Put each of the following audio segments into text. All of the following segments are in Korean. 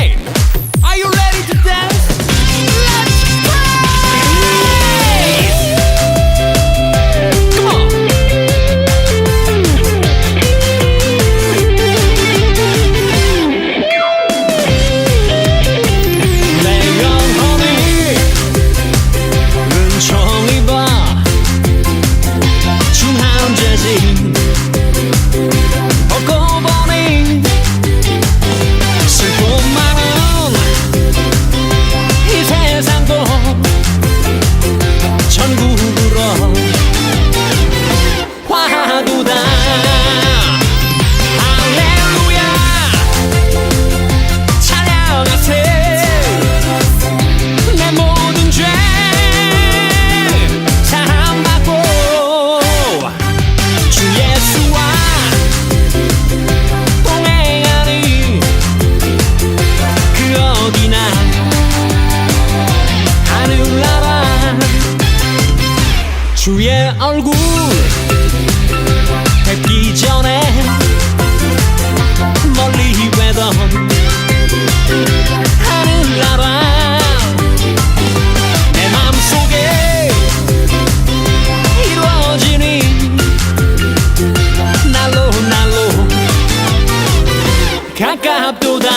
Hey! 주의 얼굴. 뵙기 전에 멀리 외던 하늘나라 내 맘속에 이루어지니 날로 날로 가깝도다.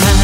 time